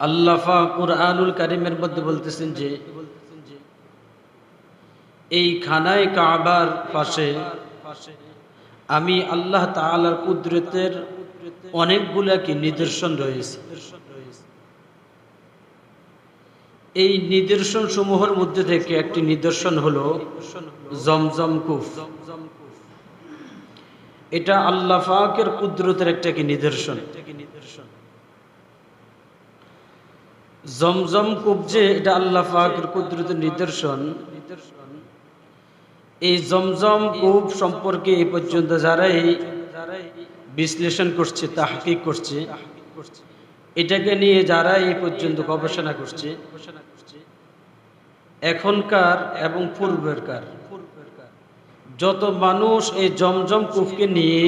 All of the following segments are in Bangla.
আল্লাফা কুরআনুল কারিমের মধ্যে বলতেছেন যে, এই খানায় কাবার পাশে আমি আল্লাহ তাআলার কুদরতের অনেকগুলা কি নিদর্শন রয়েছে। এই নিদর্শন সমূহের মধ্যে থেকে একটি নিদর্শন হলো জমজম কুফ। এটা আল্লাহ পাকের কুদরতের একটা কি নিদর্শন। জমজম কূপ যে এটা আল্লাহ পাকের কুদরতের নিদর্শন। এই জমজম কূপ সম্পর্কে এই পর্যন্ত যারাই বিশ্লেষণ করছে, তাহকিক করছে, এটাকে নিয়ে যারা এই পর্যন্ত গবেষণা করছে, এখনকার এবং পূর্বের পূর্বেরকার। যত মানুষ এই জমজম কূপকে নিয়ে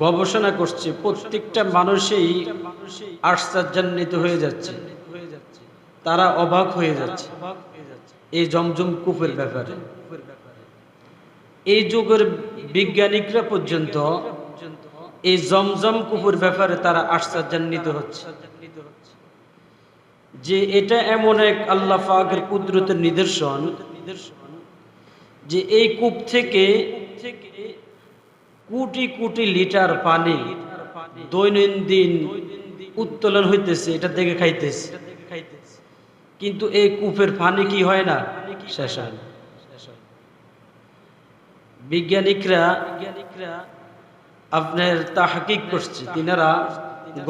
গবেষণা করছে, প্রত্যেকটা মানুষই আশ্চর্যান্বিত হয়ে যাচ্ছে। তারা অবাক হয়ে যাচ্ছে। এই জমজম কূপের ব্যাপারে। এই যুগের বিজ্ঞানিকরা পর্যন্ত এই জমজম কূপের ব্যাপারে তারা আশ্চর্যান্বিত হচ্ছে। যে এটা এমন এক আল্লাহ পাকের কুদরতের নিদর্শন, যে এই কূপ থেকে কোটি কোটি লিটার পানি দৈনন্দিন উত্তোলন হইতেছে, এটা দেখে খাইতেছে। কিন্তু এই কূপের পানি কি হয় না? শেষ হয় না। বিজ্ঞানিকরা আপনার তাহাকিক করছে, তিনারা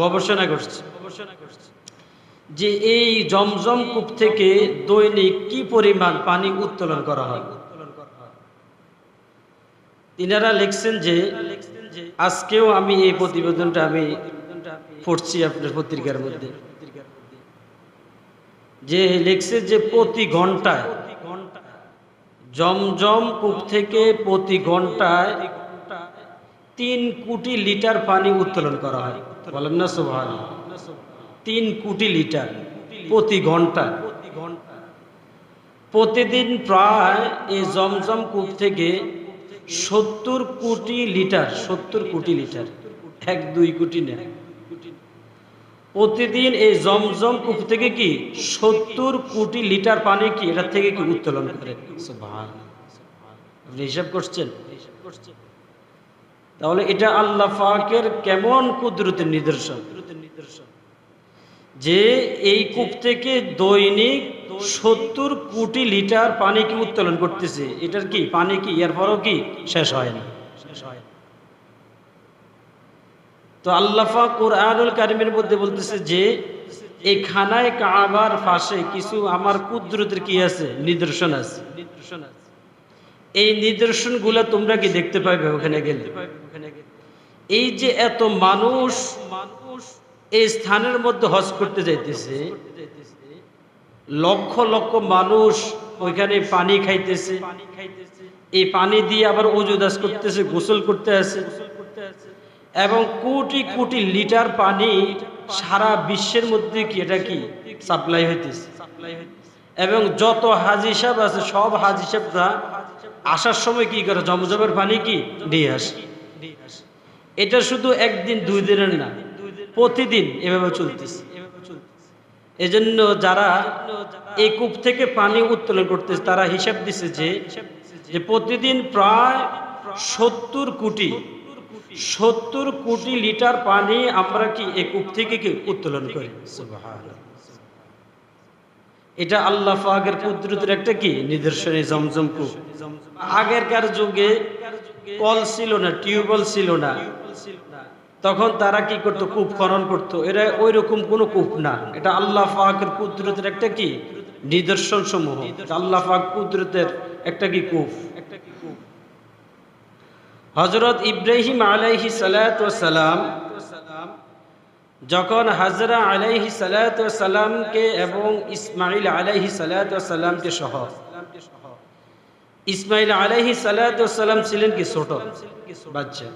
গবেষণা করছে যে এই জমজম কূপ থেকে দৈনিক কি পরিমাণ পানি উত্তোলন করা হয়? তিনারা লিখছেন যে, আজকেও আমি এই প্রতিবেদনটা আমি পড়ছি আপনার পত্রিকার মধ্যে। যে লিখছে যে প্রতি ঘন্টায়, জমজম কূপ থেকে প্রতি ঘন্টায় তিন কোটি লিটার পানি উত্তোলন করা হয়। বলেন না সোভান তিন কোটি লিটার প্রতি ঘণ্টা প্রতিদিন প্রায় এই জমজম কূপ থেকে সত্তর কোটি লিটার, সত্তর কোটি লিটার। এক, দুই কোটি না। প্রতিদিন এই জমজম কূপ থেকে কি সত্তর কোটি লিটার পানি কি এটা থেকে কি উত্তোলন করে? হিসাব করছেন? তাহলে এটা আল্লাহ ফাকের কেমন কুদরতের নিদর্শন? যে এই কূপ থেকে দৈনিক সত্তর কোটি লিটার পানি কি উত্তোলন করতেছে? এটার কি? পানি কি? এরপরও কি? শেষ হয় না শেষ হয় তো আল্লাফা কোরআনুল কারিমের মধ্যে বলতেছে যে, এই খানায় কাবার পাশে কিছু আমার কুদরতের কি আছে? নিদর্শন আছে। নিদর্শন আছে এই নিদর্শনগুলা তোমরা কি দেখতে পাইবে ওখানে গেলে? এই যে এত মানুষ মানুষ এই স্থানের মধ্যে হজ করতে যাইতেছে লক্ষ লক্ষ মানুষ ওইখানে পানি খাইতেছে। এই পানি দিয়ে আবার ওজুদাস করতেছে, গোসল করতে আছে। এবং কোটি কোটি লিটার পানি সারা বিশ্বের মধ্যে কি এটা কি? সাপ্লাই হইতেছে। এবং যত হাজি সাহেব আছে, সব হাজি সাহেবরা আসার সময় কি করে? জমজমের পানি কি? নিয়ে আসে। এটা শুধু একদিন, দুই দিনের না, প্রতিদিন এভাবে চলতেছে। এজন্য যারা এই কূপ থেকে পানি উত্তোলন করতেছে, তারা হিসাব দিছে যে প্রতিদিন প্রায় সত্তর কোটি সত্তর কোটি লিটার পানি আমরা কি এই কূপ থেকে কি উত্তোলন করি? এটা আল্লাহ ফাগের কুদরতের একটা কি? নিদর্শন জমজম কূপ। আগেরকার যুগে কল ছিল না, টিউবওয়েল ছিল না। তখন তারা কি করতো? কূপ খনন করতো। এরা ওই রকম কোনো কূপ না। এটা আল্লাহ ফাকের কুদরতের একটা কি? নিদর্শন সমূহ। আল্লাহ ফাক কুদরতের একটা কি কূপ? হজরত ইব্রাহিম আলাইহি সালাম যখন হাজরা আলাইহি সালামকে এবং ইসমাইল আলাইহি সালামকে সহ ইসমাইল আলাইহি সালাম ছিলেন কি ছোট? বাচ্চা।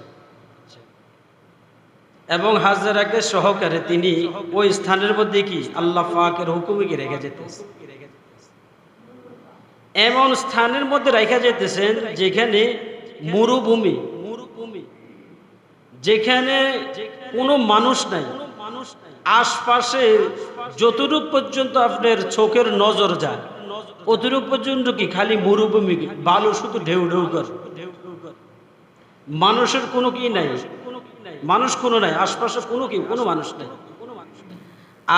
এবং হাজরাকে সহকারে তিনি ওই স্থানের মধ্যে কি আল্লাহ ফাকের হুকুমকে রেখে যেতেছে। এমন স্থানের মধ্যে রেখে যেতেছেন যেখানে মরুভূমি মরুভূমি, যেখানে কোনো মানুষ নাই। আশপাশে যতটুক পর্যন্ত আপনার চোখের নজর যায়, অতটুক পর্যন্ত কি খালি মরুভূমি, বালু শুধু ঢেউ ঢেউ কর। মানুষের কোনো কি নাই। মানুষ কোনো নাই, আশপাশে কোনো কি কোনো মানুষ নাই।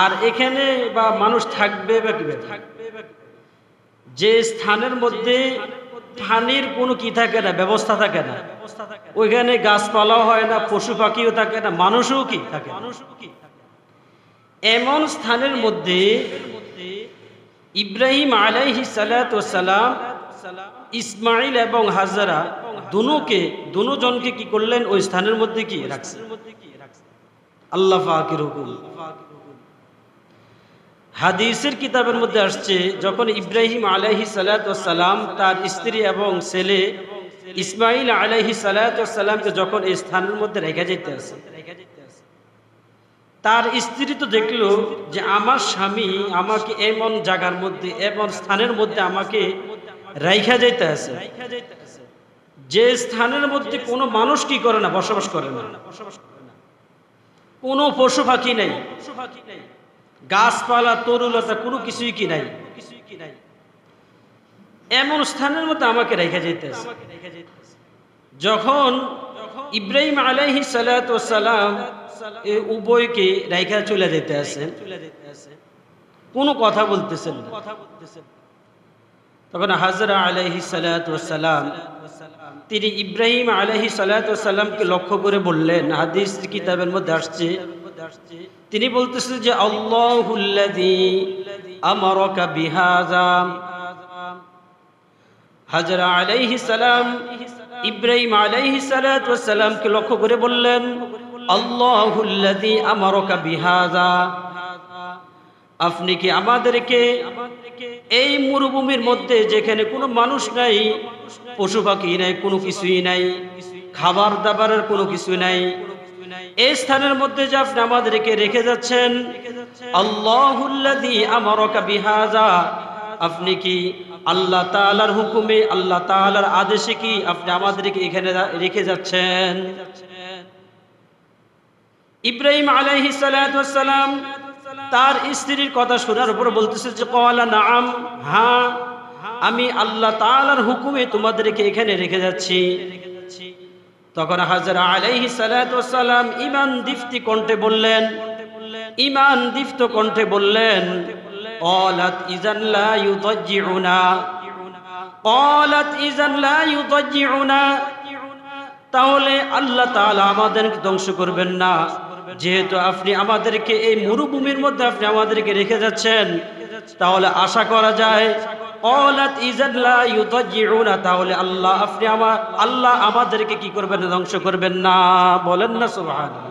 আর এখানে বা মানুষ থাকবে বা কি থাকবে যে স্থানের মধ্যে পানির কোনো কি থাকে না, ব্যবস্থা থাকে না, ওইখানে গাছপালাও হয় না, পশু পাখিও থাকে না, মানুষও কি থাকে এমন স্থানের মধ্যে ইব্রাহিম আলাইহি সালাম ইসমাইল এবং হাজারা দুনুকে দুজনকে কি করলেন? ওই স্থানের মধ্যে কি রাখছেন আল্লাহ ফাকির হুকুম। হাদিসের কিতাবের মধ্যে আসছে, যখন ইব্রাহিম আলাইহি সালাম তার স্ত্রী এবং ছেলে ইসমাইল আলাইহি সালামকে যখন এই স্থানের মধ্যে রেখে যেতে আছে তার স্ত্রী তো দেখল যে আমার স্বামী আমাকে এমন জায়গার মধ্যে, এমন স্থানের মধ্যে আমাকে রাইখা যাইতে আছে। যে স্থানের মধ্যে কোনো মানুষ কি করে না, বসবাস করে না? কোনো পশু পাখি নেই। গাছপালা তরুলতা কোনো কিছুই কি নাই? এমন স্থানের মধ্যে আমাকে রেখে যেতেছে যখন ইব্রাহিম আলাইহি সালাম উভয়কে রেখা চলে যেতে আছেন কোনো কথা বলতেছেন কথা বলতেছেন তখন হাজরা আলাইহি সালাম তিনি ইব্রাহিম আলাইহি সালামকে লক্ষ্য করে বললেন, হাদিস কিতাবের মধ্যে আসছে, তিনি বলতেছেন যে আল্লাহুল্লাযী আমারাকা বিহাযা। হাজরা আলাইহিস সালাম ইব্রাহিম আলাইহিস সালাতু সালামকে লক্ষ্য করে বললেন আল্লাহুল্লাযী আমারাকা বিহাযা। আপনি কি আমাদেরকে এই মরুভূমির মধ্যে যেখানে কোনো মানুষ নাই, পশু পাখি নাই, কোনো কিছুই নাই, খাবার দাবারের কোনো কিছু নাই। এই স্থানের মধ্যে যে আপনি আমাদেরকে রেখে যাচ্ছেন বিহাজা আপনি কি আল্লাহ তাআলার হুকুমে, আল্লাহ তাআলার আদেশে কি আপনি আমাদেরকে এখানে রেখে যাচ্ছেন? ইব্রাহিম আলাইহিস তার স্ত্রীর কথা শোনার উপর বলতেছে যে, কওয়ালা নাম হ্যাঁ আমি আল্লাহ তালার হুকুমে তোমাদেরকে এখানে রেখে যাচ্ছি। তখন হাজার আলাইহি সালাম ইমান দীপ্তি কণ্ঠে বললেন ইমান দীপ্ত কণ্ঠে বললেন তাহলে আল্লাহ আমাদের ধ্বংস করবেন না। যেহেতু আপনি আমাদেরকে এই মরুভূমির মধ্যে আপনি আমাদেরকে রেখে যাচ্ছেন, তাহলে আশা করা যায় তাহলে আল্লাহ আপনি আমার আল্লাহ আমাদেরকে কি করবেন, ধ্বংস করবেন না। বলেন না, সুবহানাল্লাহ।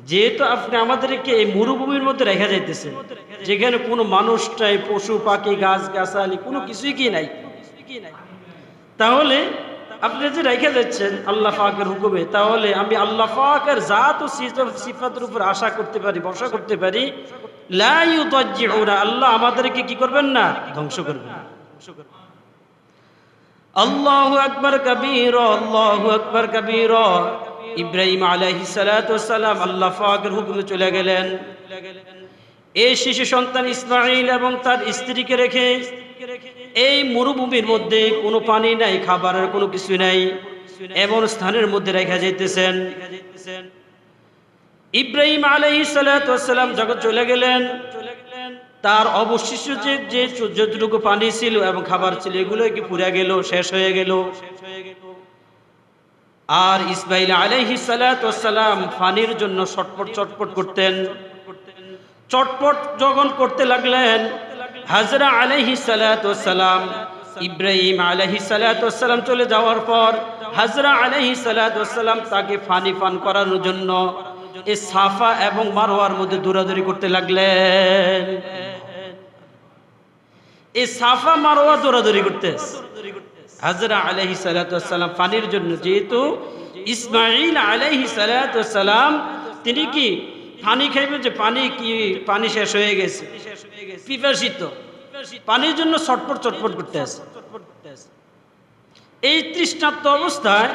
যেহেতু আপনি আমাদেরকে এই মরুভূমির মধ্যে রেখে যাইতেছেন, যেখানে কোনো মানুষটাই পশু, পাখি, গাছ, গাছালি, কোনো কিছুই কি নাই? তাহলে আপনি যে রেখে যাচ্ছেন আল্লাহ ফাকের হুকুমে, তাহলে আমি আল্লাহ ফাকের জাত ও সিফাতের উপর আশা করতে পারি, ভরসা করতে পারি। আল্লাহ আমাদেরকে কি করবেন না? ধ্বংস করবেন। আল্লাহ আকবর কবির, আল্লাহ আকবর কবির। ইব্রাহিম আলাইহি সালাম আল্লাহ ফাকের হুকুমে চলে গেলেন। এই শিশু সন্তান ইসমাইল এবং তার স্ত্রীকে রেখে এই মরুভূমির মধ্যে কোনো পানি নাই খাবারের কোনো কিছু নাই, এমন স্থানের মধ্যে রেখা যাইতেছেন। ইব্রাহিম আলাইহি সালাম যখন চলে গেলেন, তার অবশিষ্ট যে যে যতটুকু পানি ছিল এবং খাবার ছিল এগুলো কি পুড়ে গেল, শেষ হয়ে গেল। আর ইসমাইল আলাইহি সালাম পানির জন্য চটপট চটপট করতেন। চটপট যখন করতে লাগলেন হাজরা আলাইহি সালাম ইব্রাহিম আলাইহি সালাম চলে যাওয়ার পর হাজরা আলাইহি সালাম তাকে ফানি পান করানোর জন্য এ সাফা এবং মারোয়ার মধ্যে দৌড়াদৌড়ি করতে লাগলেন। এই সাফা মারোয়া দৌড়াদৌড়ি করতে হাজরা আলহি সালাম পানির জন্য, যেহেতু ইসমাইল আলহি সালাম তিনি কি পানি খাইবে যে পানি কি, পানি শেষ হয়ে গেছে। পিপাসিত পানির জন্য ছটপট চটপট করতে আছে। এই তৃষ্ণাত্ম অবস্থায়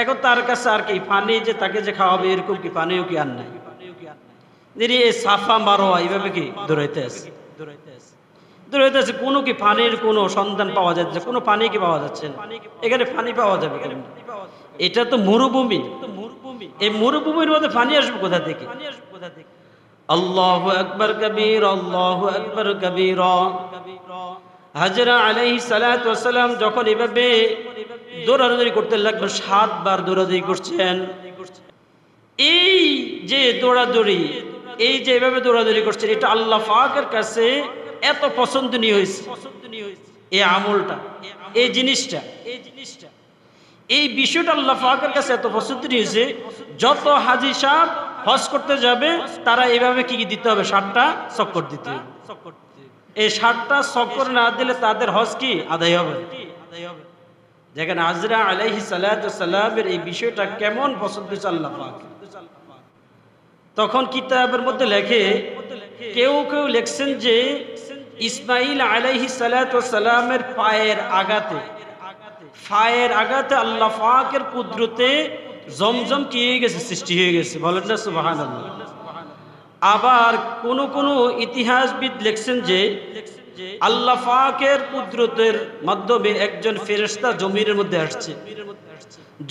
এখন তার কাছে আর কি, পানি যে তাকে যে খাওয়াবে, এরকম কি পানিও কি আর নাই? যিনি এই সাফা মারোয়া, এইভাবে কি দৌড়াইতে আছে? দৌড়াইতে আছে, কোনো কি পানির কোনো সন্ধান পাওয়া যাচ্ছে কোনো পানি কি পাওয়া যাচ্ছে না। এখানে পানি পাওয়া যাবে? এটা তো মরুভূমি। এই মরুভূমির মধ্যে পানি আসবে কোথা থেকে? আল্লাহ আকবর কবির আল্লাহ আকবর কবির। হাজরা আলাইহি সালাম যখন এভাবে দৌড়াদৌড়ি করতে লাগল সাতবার দৌড়াদৌড়ি করছেন। এই যে দৌড়াদৌড়ি এই যে এভাবে দৌড়াদৌড়ি করছেন এটা আল্লাহ পাকের কাছে এত পছন্দনীয় হয়েছে। এই আমলটা এই জিনিসটা এই জিনিসটা। এই বিষয়টা আল্লাহ পাকের কাছে এত পছন্দনীয় হয়েছে যত হাজি সাহেব হজ করতে যাবে, তারা এইভাবে কি কি দিতে হবে? ষাটটা চক্কর দিতে এই ষাটটা চক্কর না দিলে তাদের হজ কি? আদায় হবে যেখানে আজরা আলাইহি সালামের এই বিষয়টা কেমন পছন্দ আল্লাহ তখন কিতাবের মধ্যে লেখে, কেউ কেউ লেখছেন যে ইসমাইল আলাইহি সালামের পায়ের আগাতে পায়ের আগাতে আল্লাহ পাকের কুদরতে জমজম কি হয়ে গেছে, সৃষ্টি হয়ে গেছে। বলেন না সুবাহান আবার কোন কোন ইতিহাসবিদ লেখছেন যে, আল্লাহ পাকের কুদরতের মাধ্যমে একজন ফেরেশতা জমিনের মধ্যে আসছে।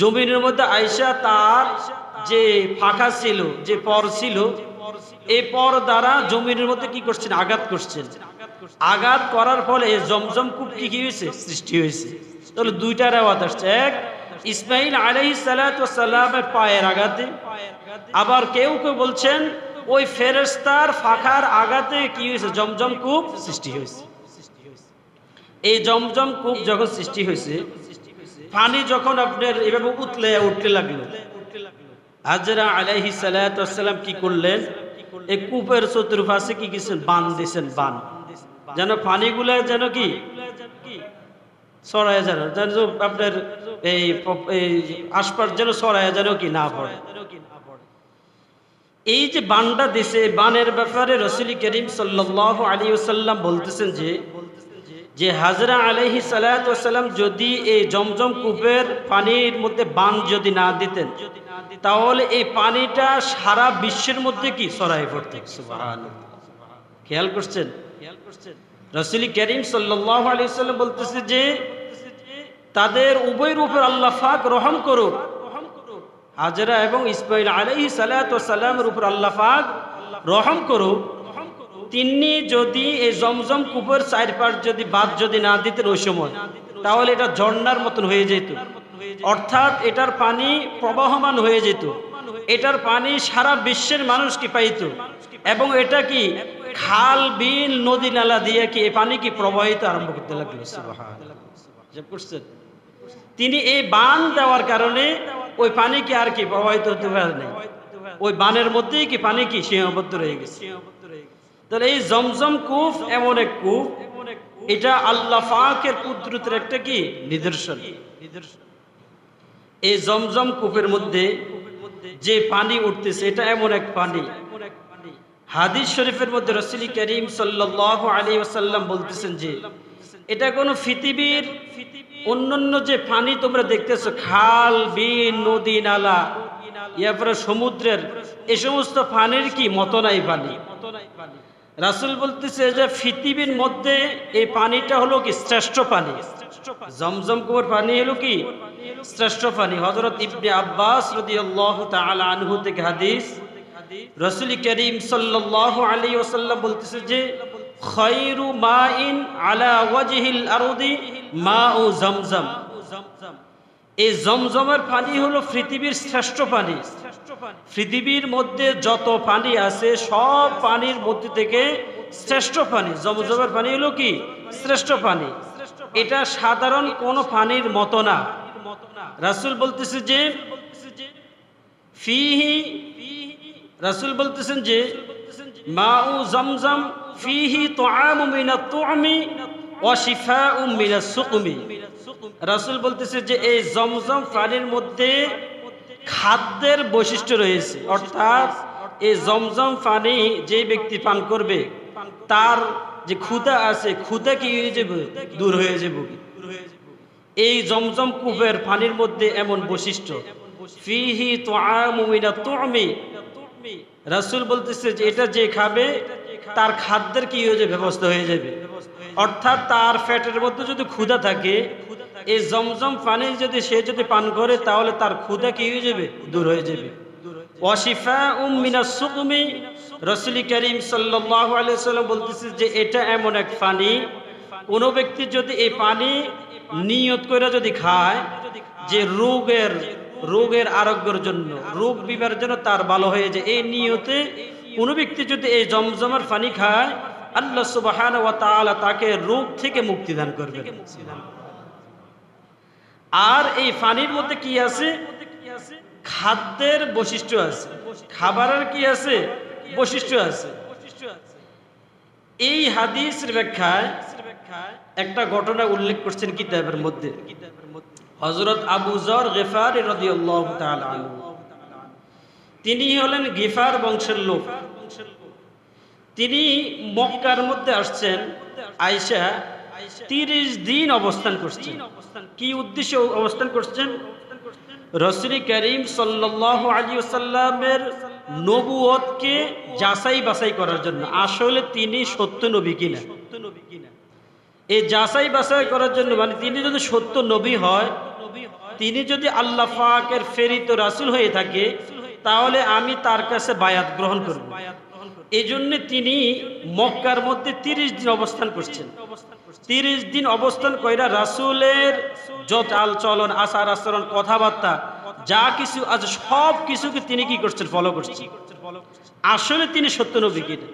জমিনের মধ্যে আয়সা তার যে ফাঁকা ছিল, যে পর ছিল এই পর দ্বারা জমিনের মধ্যে কি করছেন? আঘাত করছেন। আঘাত করার ফলে জমজম কূপ কি কি হয়েছে? সৃষ্টি হয়েছে। তাহলে দুইটার আওয়াজ আসছে। এক, ইসমাইল আলহি সালামের পায়ের আঘাতে। আবার কেউ কেউ বলছেন, ওই ফেরেস্তার ফাঁকার আঘাতে কি হয়েছে? জমজম কূপ সৃষ্টি হয়েছে। এই জমজম কূপ যখন সৃষ্টি হয়েছে, পানি যখন আপনার এভাবে উতলে উঠতে লাগল, হাজরা আলাইহি সালাম কি করলেন? এই কূপের চতুর্পাশে কি কিছু বান দিয়েছেন, বান। যেন পানিগুলা যেন কি ছড়ায় যেন আপনার এই আশপাশ যেন ছড়ায় যেন কি না পড়ে। এই যে বানটা দিছে বানের ব্যাপারে রসুল করিম সাল্লাহ আলী ওসাল্লাম বলতেছেন যে যে হাজরা আলহি সালাম যদি এই জমজম কূপের পানির মধ্যে বান যদি না দিতেন, তাহলে এই পানিটা সারা বিশ্বের মধ্যে কি ছড়াই পড়তে? খেয়াল করছেন খেয়াল করছেন? রসুল করিম সাল্লাহ আলী সাল্লাম বলতেছে যে তাদের উভয়ের উপর আল্লাহ ফাক রহম করুক। হাজরা এবং ইসমাইল আলাইহি সালামের উপর আল্লাহ পাক রহম করুক। তিনি যদি এই জমজম কূপের চারপাশ যদি বাদ যদি না দিতেন ওই সময়, তাহলে এটা ঝর্ণার মতন হয়ে যেত। অর্থাৎ এটার পানি প্রবাহমান হয়ে যেত। এটার পানি সারা বিশ্বের মানুষ কি পাইত? এবং এটা কি খাল, বিল, নদী, নালা দিয়ে কি এই পানি কি প্রবাহিত আরম্ভ করতে লাগল? সুবহানাল্লাহ। তিনি এই বান দেওয়ার কারণে ওই পানি কি আর কি প্রবাহিত হতে পারে ওই বানের মধ্যেই কি পানি কি সীমাবদ্ধ রয়ে গেছে? তাহলে এই জমজম কূপ এমন এক কূপ এটা আল্লাহ পাকের কুদরতের একটা কি নিদর্শন। এই জমজম কূপের মধ্যে যে পানি উঠতেছে, এটা এমন এক পানি। হাদিস শরীফের মধ্যে রসুলি করিম সাল্লাহ আলী ওসাল্লাম বলতেছেন যে, এটা কোনো পৃথিবীর অন্যান্য যে পানি তোমরা দেখতেছো, খাল বিল নদী, নালা ইয়ারপরে সমুদ্রের, এ সমস্ত পানির কি মতো নাই পানি? রাসুল বলতেছে যে পৃথিবীর মধ্যে এই পানিটা হলো কি শ্রেষ্ঠ পানি। জমজম কুয়ার পানি হলো কি? শ্রেষ্ঠ পানি। হজরত ইবনে আব্বাস রাদিয়াল্লাহু তাআলা আনহু থেকে হাদিস, রসুল করিম সাল্লাল্লাহু আলাইহি ওয়াসাল্লাম বলতেছে যে, খৈরু মাইন আলা ওয়াজহিল আরদি মাউ জমজম। এই জমজমের পানি হলো পৃথিবীর শ্রেষ্ঠ পানি। পৃথিবীর মধ্যে যত পানি আছে, সব পানির মধ্যে থেকে শ্রেষ্ঠ পানি। জমজমের পানি হলো কি? শ্রেষ্ঠ পানি। এটা সাধারণ কোন পানির মতো না। রাসুল বলতেছে যে, ফিহি, রাসুল বলতেছেন যে মা ও জমজম, ফিহি তোআমু মিনাত শিফাউ মিনাস সুকমি। রাসুল বলতেছে যে এই জমজম পানির মধ্যে খাদ্যের বৈশিষ্ট্য রয়েছে। অর্থাৎ এই জমজম পানি যে ব্যক্তি পান করবে, তার যে ক্ষুধা আছে, ক্ষুধা কি হয়ে যাবে? দূর হয়ে যাবে। এই জমজম কূপের পানির মধ্যে এমন বৈশিষ্ট্য। ফিহি তোআমু মিনাত তুআমি। রাসূল বলতেছে যে এটা যে খাবে, তার খাদ্যের কি হয়ে যাবে? ব্যবস্থা হয়ে যাবে। অর্থাৎ তার ফ্যাটের মধ্যে যদি ক্ষুধা থাকে, এই জমজম পানি যদি সে যদি পান করে, তাহলে তার ক্ষুধা কি হয়ে যাবে? দূর হয়ে যাবে। সাল্লাহ আলিয়াল্লাম বলতেছে যে, এটা এমন এক পানি যদি এই পানি নিয়ত যদি খায়, যে রোগের রোগের আরোগ্যের জন্য, রোগ বিমার জন্য তার ভালো হয়ে যায়। এই নিয়তে কোনো ব্যক্তি যদি এই জমজমের পানি খায় আল্লাহ সুবাহান ওয়া তাআলা তাকে রোগ থেকে মুক্তি দান করবে আর এই পানির মধ্যে কি আছে? খাদ্যের বৈশিষ্ট্য আছে। খাবারের কি আছে? বৈশিষ্ট্য আছে। এই হাদিসের ব্যাখ্যায় একটা ঘটনা উল্লেখ করছেন কিতাবের মধ্যে। হজরত আবু জর গেফার তিনি হলেন গিফার বংশের লোক। তিনি মক্কার মধ্যে আসছেন আয়সা তিরিশ দিন অবস্থান করছেন। কি উদ্দেশ্যে অবস্থান করছেন? রসুলি করিম সাল্লাহ আলী সাল্লামের নবুয়তকে যাচাই বাছাই করার জন্য। আসলে তিনি সত্য নবী কিনা? এই যাচাই বাছাই করার জন্য মানে তিনি যদি সত্য নবী হয়, তিনি যদি আল্লাহ পাকের ফেরিত রাসুল হয়ে থাকে, তাহলে আমি তার কাছে বায়াত গ্রহণ করব। এই জন্য তিনি মক্কার মধ্যে তিরিশ দিন অবস্থান করছেন। তিরিশ দিন অবস্থান কইরা রাসুলের যত আল চলন আচার আচরণ, কথাবার্তা, যা কিছু আজ সব কিছুকে তিনি কি করছেন? ফলো করছেন। আসলে তিনি সত্য নবী কিনা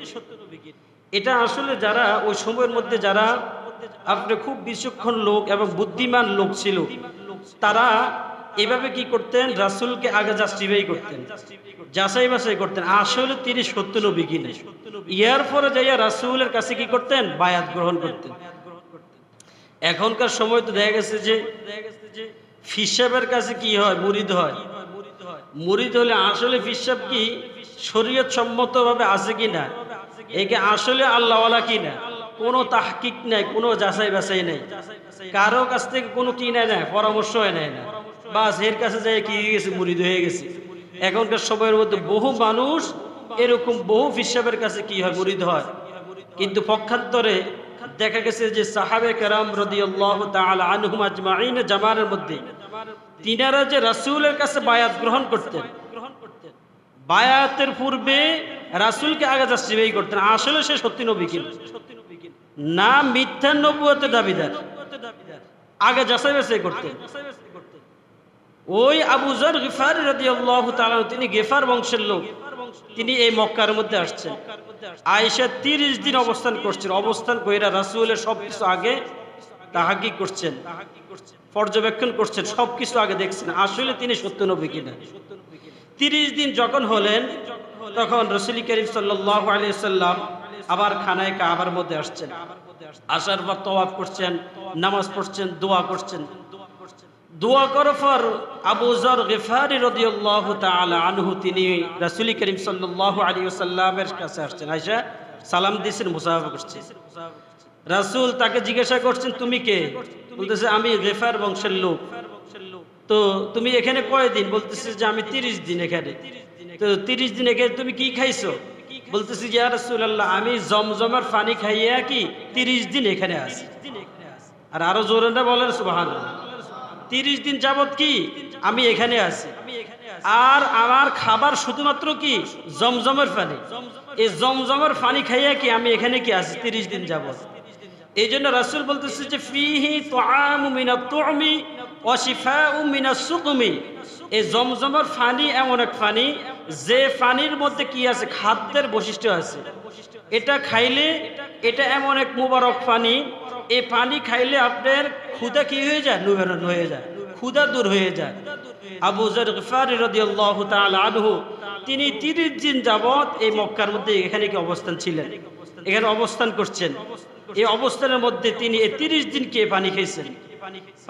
এটা আসলে যারা ওই সময়ের মধ্যে যারা আপনি খুব বিচক্ষণ লোক এবং বুদ্ধিমান লোক ছিল, তারা এভাবে কি করতেন? রাসুলকে আগে জাস্টিফাই করতেন। যাচাই বাছাই করতেন। আসলে তিনি সত্য নবী কিনা ইয়ার পরে যাইয়া রাসুলের কাছে কি করতেন? বায়াত গ্রহণ করতেন। এখনকার সময় তো দেখা গেছে যে ফিসাবের কাছে কি হয়? মুরিদ হয়। মুরিদ হলে আসলে ফিসাব কি? শরীয়ত সম্মত ভাবে আছে কি না? একে আসলে আল্লাহওয়ালা কি না? কোনো তাহকিক নাই, কোনো যাচাই বাছাই নেই। কারও কাছ থেকে কোনো কি নেয় না পরামর্শ নেয় না। বাস, এর কাছে যাই কি গেছে? মুরিদ হয়ে গেছে। এখনকার সময়ের মধ্যে বহু মানুষ এরকম বহু ফিসাবের কাছে কি হয়? মুরিদ হয়। কিন্তু পক্ষান্তরে দেখা গেছে যে সাহাবে কেরাম রদিয়াল্লাহু তাআলা জামানের মধ্যে তিনারা যে রাসূলের কাছে বায়াত গ্রহণ করতেন, বায়াতের পূর্বে রাসূলকে আগে জাস্টিফাই করতেন। আসলে সে সত্যি নবী কিনা না মিথ্যা নবুয়তের দাবিদার। আগে যাচাই বাছাই করতেন। ওই আবু জর গিফার তিনি গেফার বংশের লোক। তিনি এই মক্কার মধ্যে আসছেন। আয়েশা তিরিশ দিন অবস্থান করছেন। অবস্থান কইরা রাসূলের সবকিছু আগে তাহাকি করছেন, পর্যবেক্ষণ করছেন, সবকিছু আগে দেখছেন। আসলে তিনি সত্য নবী কিনা? তিরিশ দিন যখন হলেন, তখন রসুল করিম সাল্লাহ আলিয়া সাল্লাম আবার খানায় কাবার মধ্যে আসছেন। আসার পর তওয়াফ করছেন, নামাজ পড়ছেন, দোয়া করছেন। দোয়া জর গেফারি আনহু, তিনি করিম সাল্লাল্লাহু আলাইহি ওয়াসাল্লামের কাছে আসছেন। আয়েশা, সালাম দিয়েছেন করছেন রাসূল তাকে জিজ্ঞাসা করছেন, তুমি কে? বলতেছে, আমি গেফার বংশের লোক। তো তুমি এখানে কয়দিন? বলতেছে যে, আমি তিরিশ দিন এখানে। তো তিরিশ দিন এখানে তুমি কি খাইছো? বলতেছি যে রাসুল আল্লাহ আমি জমজমের পানি খাইয়া কি তিরিশ দিন এখানে আছি। আর আরও জোরে না বলেন, সুবহানাল্লাহ। তিরিশ দিন যাবত কি আমি এখানে আছি। আর আমার খাবার শুধুমাত্র কি জমজমের পানি এই জমজমের পানি খাইয়া কি আমি এখানে কি আছি তিরিশ দিন যাবত এই জন্য রাসুল বলতেছে যে, ফিহি তুমি ওয়াশিফাউ মিনা সুকুমি। এই জমজমের পানি এমন এক পানি যে পানির মধ্যে কি আছে? খাদ্যের বৈশিষ্ট্য আছে। এটা খাইলে এটা এমন এক মুবারক পানি এই পানি খাইলে আপনার ক্ষুদা কি হয়ে যায়? নুবেরন হয়ে যায়। ক্ষুদা দূর হয়ে যায়। আবু আনহু, তিনি 30 দিন যাবত এই মক্কার মধ্যে এখানে কি অবস্থান ছিলেন? এখানে অবস্থান করছেন। এই অবস্থানের মধ্যে তিনি এই 30 দিন কে পানি খাইছেন?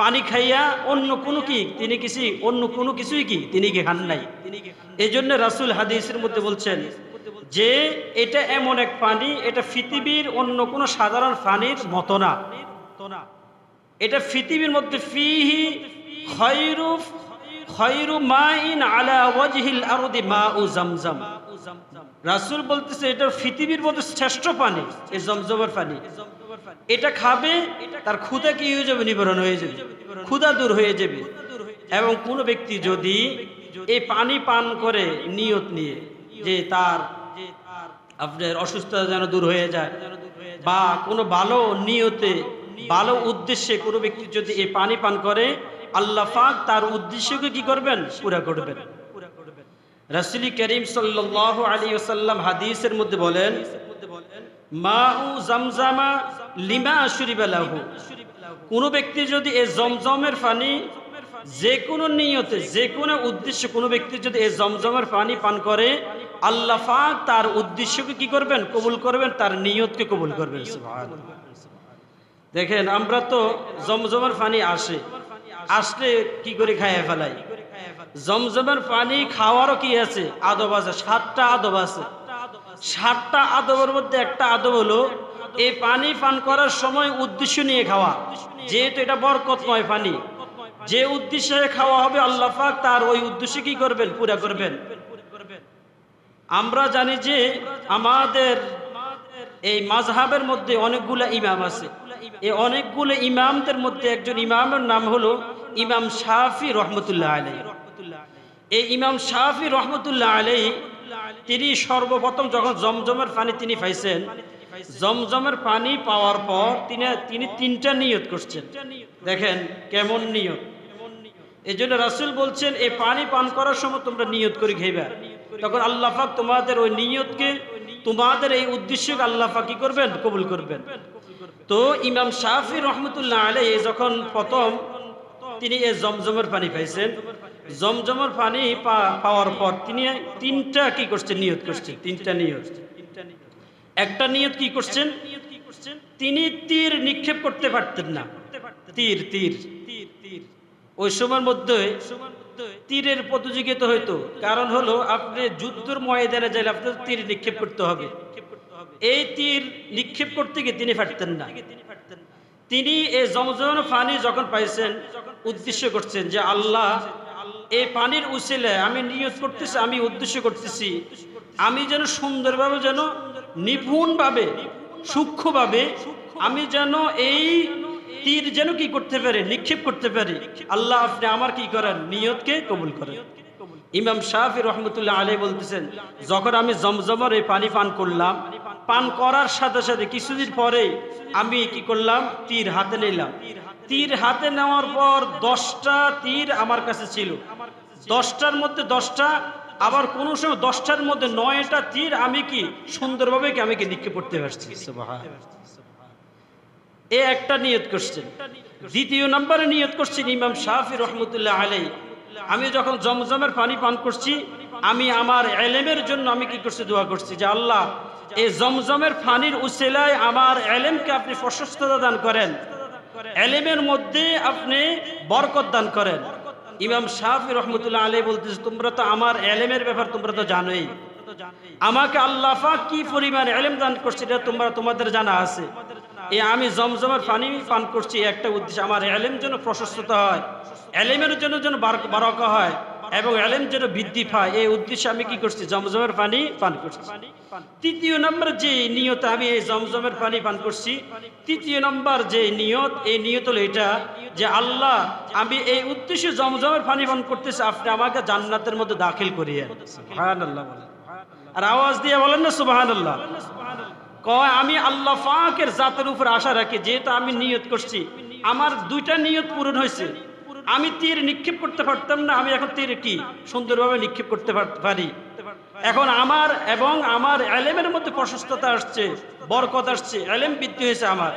পানি খাইয়া অন্য কোনো কি? তিনি কিছু অন্য কোনো কিছুই কি? তিনি কি খান নাই। এই জন্য রাসুল হাদিসের মধ্যে বলছেন যে এটা এমন এক পানি এটা পৃথিবীর অন্য কোনো সাধারণ পানির মতো না। এটা পৃথিবীর মধ্যে ফিহি খয়রু খয়রু মাইন আলা ওয়াজহিল আরদি মাউ জামজাম। রাসূল বলতেছে, এটা পৃথিবীর মধ্যে শ্রেষ্ঠ পানি এই জমজমের পানি এটা খাবে, তার ক্ষুধা কি হয়ে যাবে? নিবারণ হয়ে যাবে। ক্ষুধা দূর হয়ে যাবে। এবং কোন ব্যক্তি যদি এই পানি পান করে নিয়ত নিয়ে, যে তার আপনার অসুস্থতা যেন দূর হয়ে যায় বা কোনো ভালো নিয়তে, ভালো উদ্দেশ্যে কোনো ব্যক্তি যদি এই পানি পান করে, আল্লাহ পাক তার উদ্দেশ্যকে কি করবেন? পুরা করবেন। রাসূল করিম সাল্লাল্লাহু আলাইহি ওয়াসাল্লাম হাদিসের মধ্যে বলেন, মাউ লিমা কোন ব্যক্তি যদি এই জমজমের পানি যে কোনো নিয়তে যে কোনো উদ্দেশ্যে কোনো ব্যক্তি যদি এই জমজমের পানি পান করে, আল্লাহ তার উদ্দেশ্যকে কি করবেন? কবুল করবেন, তার নিয়তকে কবুল করবেন দেখেন, আমরা তো জমজমের পানি আসে, আসলে কি করে খাইয়ে ফেলাই? জমজমের পানি খাওয়ারও কি আছে? আদব আছে, সাতটা আদব আছে। সাতটা আদবের মধ্যে একটা আদব হলো, এই পানি পান করার সময় উদ্দেশ্য নিয়ে খাওয়া, যেহেতু এটা বরকতময় পানি। যে উদ্দেশ্যে খাওয়া হবে আল্লাহ পাক, তার ওই উদ্দেশ্যে কি করবেন? পুরা করবেন? আমরা জানি যে আমাদের এই মাযহাবের মধ্যে অনেকগুলো ইমাম আছে। এই অনেকগুলো ইমামদের মধ্যে একজন ইমামের নাম হলো ইমাম শাফি রহমতুল্লাহ আলাই এই ইমাম শাফি রহমতুল্লাহ আলাই তিনি সর্বপ্রথম যখন জমজমের পানি তিনি পাইছেন, জমজমের পানি পাওয়ার পর তিনি তিনি তিনটা নিয়ত করছেন। দেখেন কেমন নিয়ত। এই জন্য রাসুল বলছেন, এই পানি পান করার সময় তোমরা নিয়ত করে খেবা তখন আল্লাহ পাক তোমাদের ওই নিয়তকে, তোমাদের এই উদ্দেশ্যকে আল্লাহ পাক কি করবেন? কবুল করবেন। তো ইমাম শাহি রহমতুল্লাহ আলাই যখন প্রথম তিনি এই জমজমের পানি পাইছেন, জমজমের পানি পাওয়ার পর তিনি তিনটা কি করছেন? নিয়ত করছেন। তিনটা নিয়ত। একটা নিয়ত কি করছেন? তিনি তীর নিক্ষেপ করতে পারতেন না। তীর তীর। ওই সময়ের মধ্যে তীরের প্রতিযোগিতা হইতো। কারণ হলো, আপনি যুদ্ধের ময়দানে যাইলে আপনার তীর নিক্ষেপ করতে হবে। এই তীর নিক্ষেপ করতে গিয়ে তিনি ফাটতেন না। তিনি এই জমজম পানি যখন পাইছেন, উদ্দেশ্য করছেন যে, আল্লাহ, এই পানির উচিলে আমি নিয়ত করতেছি, আমি উদ্দেশ্য করতেছি। আমি যেন সুন্দরভাবে, যেন নিপুণভাবে, সূক্ষ্মভাবে, আমি যেন এই তীর যেন কি করতে পারে, নিক্ষেপ করতে পারি, আল্লাহ আপনি আমার কি করেন? নিয়তকে কবুল করেন। ইমাম শাহি রহমতুল্লাহ আলী বলতেছেন, যখন আমি জমজমের এই পানি পান করলাম, পান করার সাথে সাথে কিছুদিন পরে আমি কি করলাম? তীর হাতে নিলাম। তীর হাতে নেওয়ার পর দশটা তীর আমার কাছে ছিল। দশটার মধ্যে দশটা, আবার কোন সময় দশটার মধ্যে নয়টা তীর আমি কি সুন্দরভাবে কি আমি কি নিক্ষেপ করতে পারছি? এ একটা নিয়ত করছেন। দ্বিতীয় নম্বরে নিয়ত করছেন ইমাম শাহি রহমতুল্লাহ আলাই আমি যখন জমজমের পানি পান করছি, আমি আমার এলেমের জন্য আমি কি করছি, দোয়া করছি যে আল্লাহ, এই জমজমের পানির উসেলায় আমার এলেমকে আপনি প্রশস্ততা দান করেন। এলেমের মধ্যে আপনি বরকত দান করেন। ইমাম শাহি রহমতুল্লাহ আলী বলতেছে, তোমরা তো আমার এলেমের ব্যাপার তোমরা তো জানোই। আমাকে আল্লাহ কি পরিমাণ এলেম দান করছে, এটা তোমরা, তোমাদের জানা আছে। এই আমি জমজমের পানি পান করছি একটা উদ্দেশ্য। আমার এলেম যেন প্রশস্ততা হয়, এলেমের জন্য যেন বার- বারকা হয় এবং এলেম যেন বৃদ্ধি পায়। এই উদ্দেশ্যে আমি কি করছি? জমজমের পানি পান করছি। তৃতীয় নম্বর যে নিয়ত আমি এই জমজমের পানি পান করছি, তৃতীয় নম্বর যে নিয়ত, এই নিয়ত হলো এটা যে আল্লাহ, আমি এই উদ্দেশ্যে জমজমের পানি পান করতেছি, আপনি আমাকে জান্নাতের মধ্যে দাখিল করিয়ে আর আওয়াজ দিয়ে বলেন না সুবহানাল্লাহ? কয়, আমি আল্লাহ পাকের জাতের উপর আশা রাখি, যেহেতু আমি নিয়ত করছি। আমার দুইটা নিয়ত পূরণ হয়েছে। আমি তীর নিক্ষেপ করতে পারতাম না, আমি এখন তীর কি? সুন্দরভাবে নিক্ষেপ করতে পার- এখন আমার এবং আমার এলেমের মধ্যে প্রশস্ততা আসছে, বরকত আসছে, এলেম বৃদ্ধি হয়েছে আমার।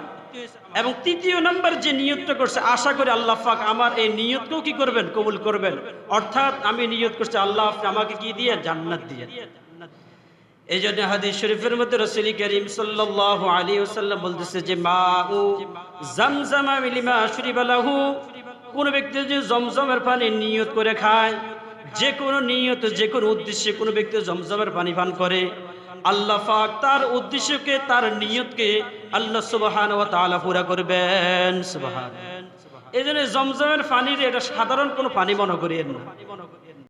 এবং তৃতীয় নম্বর যে নিয়তটা করছে, আশা করি আল্লাহ পাক আমার এই নিয়তকেও কি করবেন? কবুল করবেন। অর্থাৎ আমি নিয়ত করছি, আল্লাহ আমাকে কি দিয়ে? জান্নাত দিয়ে। এই জন্য হাদিস শরীফের মধ্যে রসুল করিম সাল্লাল্লাহু আলাইহি ওয়াসাল্লাম বলতেছে যে, মা ও জামজামা মিলিমা শুরিবালাহু কোন ব্যক্তি যদি জমজমের পানি নিয়ত করে খায়, যে কোনো নিয়ত, যে কোনো উদ্দেশ্যে কোনো ব্যক্তি জমজমের পানি পান করে, আল্লাহ পাক তার উদ্দেশ্যকে, তার নিয়তকে আল্লাহ সুবহানাহু ওয়া তাআলা পুরা করবেন। সুবহান। এই জন্য জমজমের পানির, এটা সাধারণ কোনো পানি মনে করিয়েন না।